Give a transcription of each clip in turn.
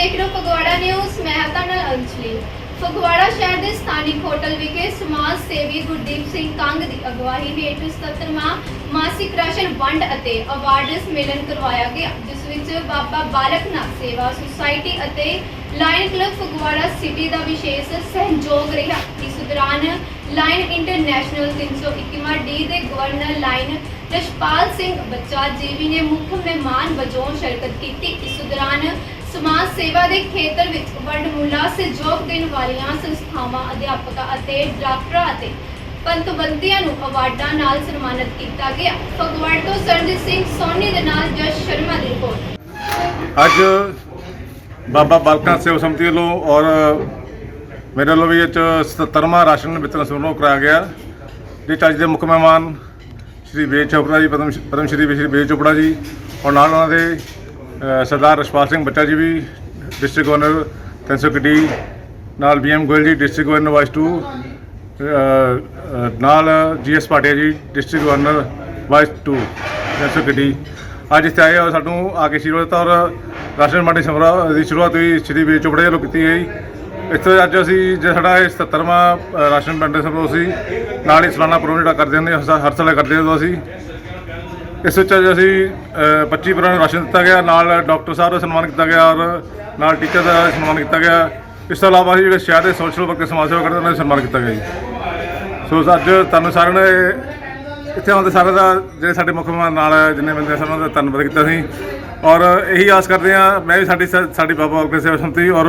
ਦੇਖ ਰਹੇ ਹੋ ਫਗਵਾੜਾ ਨਿਊਜ਼ ਮੈਂ ਹਾਂ ਤੁਹਾਡੇ ਨਾਲ ਅੰਜਲੀ ਫਗਵਾੜਾ ਸ਼ਹਿਰ ਦੇ ਸਥਾਨਿਕ ਹੋਟਲ ਵਿਖੇ ਸਮਾਜ ਸੇਵੀ ਗੁਰਦੀਪ ਸਿੰਘ ਕੰਗ ਦੀ ਅਗਵਾਈ ਹੇਠ 77ਵਾਂ ਮਾਸਿਕ ਰਾਸ਼ਨ ਵੰਡ ਅਤੇ ਅਵਾਰਡ ਸੰਮੇਲਨ ਕਰਵਾਇਆ ਗਿਆ, ਜਿਸ ਵਿੱਚ ਬਾਬਾ ਬਾਲਕ ਨਾਥ ਸੇਵਾ ਸੁਸਾਇਟੀ ਅਤੇ ਲਾਇਨ ਕਲੱਬ ਫਗਵਾੜਾ ਸਿਟੀ ਦਾ ਵਿਸ਼ੇਸ਼ ਸਹਿਯੋਗ ਰਿਹਾ। ਇਸ ਦੌਰਾਨ ਲਾਇਨ ਇੰਟਰਨੈਸ਼ਨਲ 321ਵਾਂ ਡੀ ਦੇ ਗਵਰਨਰ ਲਾਇਨ ਰਸ਼ਪਾਲ ਸਿੰਘ ਬੱਚਾ ਜੀਵੀ ਨੇ ਮੁੱਖ ਮਹਿਮਾਨ ਵਜੋਂ ਸ਼ਿਰਕਤ ਕੀਤੀ। ਇਸ ਦੌਰਾਨ ਸਮਾਜ ਸੇਵਾ ਦੇ ਖੇਤਰ ਵਿੱਚ ਵਡਮੁੱਲਾ ਸਹਿਯੋਗ ਦੇਣ ਵਾਲੀਆਂ ਸੰਸਥਾਵਾਂ, ਅਧਿਆਪਕਾਂ ਅਤੇ ਡਾਕਟਰਾਂ ਅਤੇ ਪੰਤਵੰਤੀਆਂ ਨੂੰ ਅਵਾਰਡਾਂ ਨਾਲ ਸਨਮਾਨਿਤ ਕੀਤਾ ਗਿਆ। ਫਗਵਾੜਾ ਤੋਂ ਸਰਜੀਤ ਸਿੰਘ ਸੋਨੀ ਦੇ ਨਾਲ ਜਸ ਸ਼ਰਮਾ ਦੀ ਰਿਪੋਰਟ। ਅੱਜ ਬਾਬਾ ਬਾਲਕਾਂ ਸੇਵਾ ਸਮਿਤੀ ਵੱਲੋਂ ਔਰ ਮੇਰੇ ਵੱਲੋਂ ਵੀ ਇਹ 77ਵਾਂ ਰਾਸ਼ਨ ਵਿਤਰਨ ਸਮਾਰੋਹ ਕਰਾਇਆ ਗਿਆ। ਜਿਸ ਅੱਜ ਦੇ ਮੁੱਖ ਮਹਿਮਾਨ ਸ਼੍ਰੀ ਵੇਦ ਚੋਪੜਾ ਜੀ, ਪਦਮ ਪਦਮ ਸ਼੍ਰੀ ਸ਼੍ਰੀ ਵੇਦ ਚੋਪੜਾ ਜੀ ਔਰ ਨਾਲ ਉਹਨਾਂ ਦੇ ਸਰਦਾਰ ਰਸ਼ਪਾਲ ਸਿੰਘ ਬੱਚਾ ਜੀ ਵੀ ਡਿਸਟ੍ਰਿਕਟ ਗਵਰਨਰ 301 ਨਾਲ BM Goyal ji district governor vice two ਨਾਲ GS Patia ji district governor vice 2 301 ਅੱਜ ਇੱਥੇ ਆਏ ਔਰ ਸਾਨੂੰ ਆ ਕੇ ਸ਼ੁਰੂ ਔਰ ਰਾਸ਼ਨ ਮੰਡੀ ਸਮਾਰੋਹ ਦੀ ਸ਼ੁਰੂਆਤ ਵੀ ਸ਼੍ਰੀ ਵੀ ਚੋਪੜਾ ਵੱਲੋਂ ਕੀਤੀ ਗਈ। ਇੱਥੇ ਅੱਜ ਅਸੀਂ ਜੇ ਸਾਡਾ ਇਹ 77ਵਾਂ ਅ, ਰਾਸ਼ਨ ਮੰਡੀ ਸਮਾਰੋਹ ਸੀ ਨਾਲ ਹੀ ਸਾਲਾਨਾ ਪ੍ਰੋਗਰਾਮ ਜਿਹੜਾ ਕਰਦੇ ਹੁੰਦੇ ਹਰ ਹਰ ਸਾਲ ਕਰਦੇ ਹਾਂ ਉਦੋਂ ਅਸੀਂ। ਇਸ ਵਿੱਚ ਅੱਜ ਅਸੀਂ ਅ, 25 ਪਰਾਂ ਨੂੰ ਰਾਸ਼ਨ ਦਿੱਤਾ ਗਿਆ ਨਾਲ ਡਾਕਟਰ ਸਾਹਿਬ ਦਾ ਸਨਮਾਨ ਕੀਤਾ ਗਿਆ ਔਰ ਨਾਲ ਟੀਚਰ ਦਾ ਸਨਮਾਨ ਕੀਤਾ ਗਿਆ। ਇਸ ਤੋਂ ਇਲਾਵਾ ਅਸੀਂ ਜਿਹੜੇ ਸ਼ਹਿਰ ਦੇ ਸੋਸ਼ਲ ਵਰਕਰ ਸਮਾਜ ਸੇਵਾ ਕਰਦੇ ਉਹਨਾਂ ਦਾ ਸਨਮਾਨ ਕੀਤਾ ਗਿਆ ਜੀ। ਸੋ ਅੱਜ ਤੁਹਾਨੂੰ ਸਾਰਿਆਂ ਨੇ ਇੱਥੇ ਆਉਂਦੇ ਸਾਰਿਆਂ ਦਾ ਜਿਹੜੇ ਸਾਡੇ ਮੁੱਖ ਮਹਿਮਾਨ ਨਾਲ ਜਿੰਨੇ ਬੰਦੇ ਸਨ ਉਹਨਾਂ ਦਾ ਧੰਨਵਾਦ ਕੀਤਾ ਸੀ ਔਰ ਇਹੀ ਆਸ ਕਰਦੇ ਹਾਂ ਮੈਂ ਵੀ ਸਾਡੀ ਸਾ- ਸਾਡੀ ਬਾਬਾ ਬਾਲਕ ਸੇਵਾ ਸੰਤੀ ਔਰ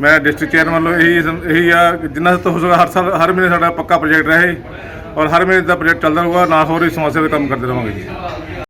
ਮੈਂ ਡਿਸਟ੍ਰਿਕਟ ਚੇਅਰਮੈਨ ਵੱਲੋਂ ਇਹੀ ਇਹੀ ਆ ਜਿੰਨਾ ਤੋਂ ਹੋ ਸਕਦਾ ਹਰ ਸਾਲ ਹਰ ਮਹੀਨੇ ਸਾਡਾ ਪੱਕਾ ਪ੍ਰੋਜੈਕਟ ਰਹੇ। ਔਰ ਹਰ ਮਹੀਨੇ ਦਾ ਪ੍ਰੋਜੈਕਟ ਚੱਲਦਾ ਰਹੂਗਾ, ਨਾ ਹੋਰ ਵੀ ਸਮਾਜ ਸੇਵਾ ਦੇ ਕੰਮ ਕਰਦੇ ਰਹਾਂਗੇ ਜੀ।